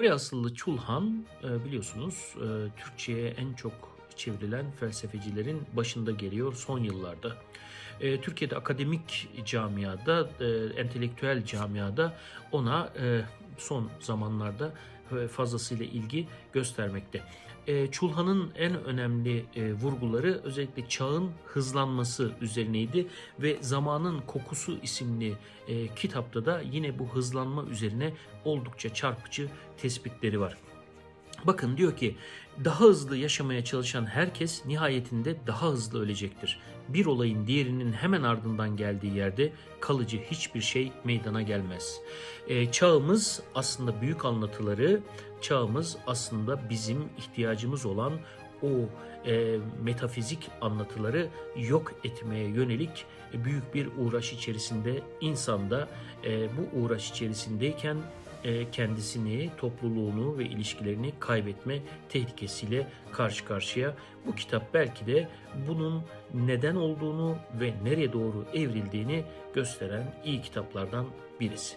Kore asıllı Çulhan e, biliyorsunuz e, Türkçe'ye en çok çevrilen felsefecilerin başında geliyor son yıllarda. E, Türkiye'de akademik camiada, entelektüel camiada ona son zamanlarda fazlasıyla ilgi göstermekte. E, Çulhan'ın en önemli e, vurguları özellikle çağın hızlanması üzerineydi ve Zamanın Kokusu isimli e, kitapta da yine bu hızlanma üzerine oldukça çarpıcı tespitleri var. Bakın diyor ki daha hızlı yaşamaya çalışan herkes nihayetinde daha hızlı ölecektir. Bir olayın diğerinin hemen ardından geldiği yerde kalıcı hiçbir şey meydana gelmez. Ee, çağımız aslında büyük anlatıları, çağımız aslında bizim ihtiyacımız olan o e, metafizik anlatıları yok etmeye yönelik büyük bir uğraş içerisinde insanda e, bu uğraş içerisindeyken e, kendisini, topluluğunu ve ilişkilerini kaybetme tehlikesiyle karşı karşıya. Bu kitap belki de bunun neden olduğunu ve nereye doğru evrildiğini gösteren iyi kitaplardan birisi.